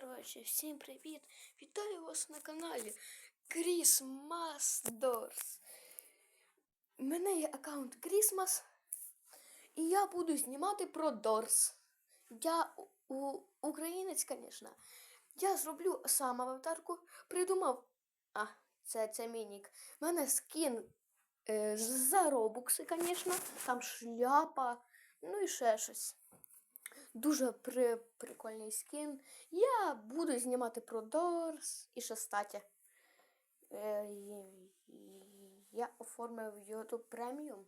Коротше, всім привіт! Вітаю вас на каналі Christmas Doors. У мене є аккаунт Christmas, і я буду знімати про Doors. Я у- українець, звісно. Я зроблю сам аватарку, придумав. А, це, це мій. У мене скін е, за робукси, звісно. Там шляпа, ну і ще щось. Дуже при, прикольний скін. Я буду знімати про Дорс і ще статі. Е, я оформив YouTube Premium.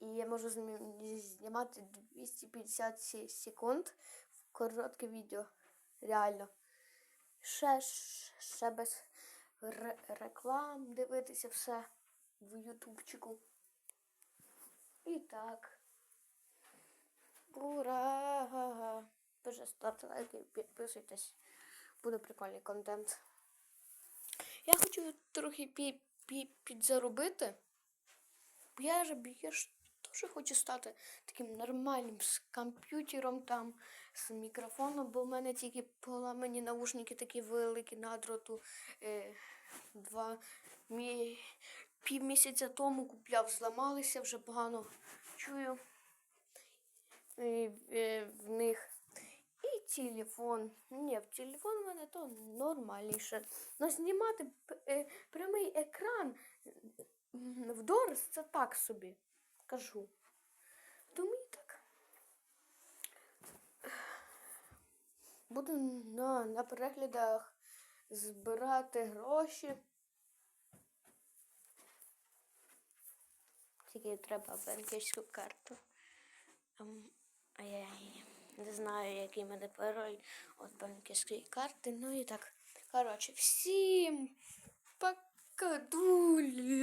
І я можу знімати 250 секунд в коротке відео. Реально. Ще, ще без ре- реклам дивитися все в ютубчику. І так. Ура! Дуже ставте лайки, підписуйтесь. Буде прикольний контент. Я хочу трохи пі, пі, підзаробити. Я ж я ж теж хочу стати таким нормальним з комп'ютером там, з мікрофоном, бо в мене тільки поламані наушники такі великі на дроту. Е, два мі, пів місяця тому купляв, зламалися, вже погано чую в них. І телефон. Ні, в телефон у мене то нормальніше. Но знімати е, прямий екран в Дорс це так собі. Кажу. Тому так. Буду на, на переглядах збирати гроші. Тільки треба банківську карту. А я не знаю, який мене пароль від банківської карти. Ну і так. Коротше, всім пока, дуля.